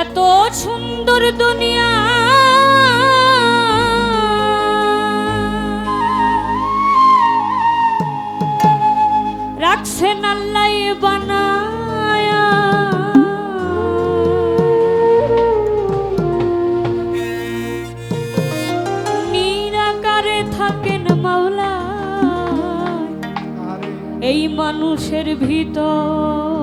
এত সুন্দর দুনিয়া রাখছেন আল্লাহ বানায়া। নিরাকারে থাকেন মাওলা এই মানুষের ভিতর।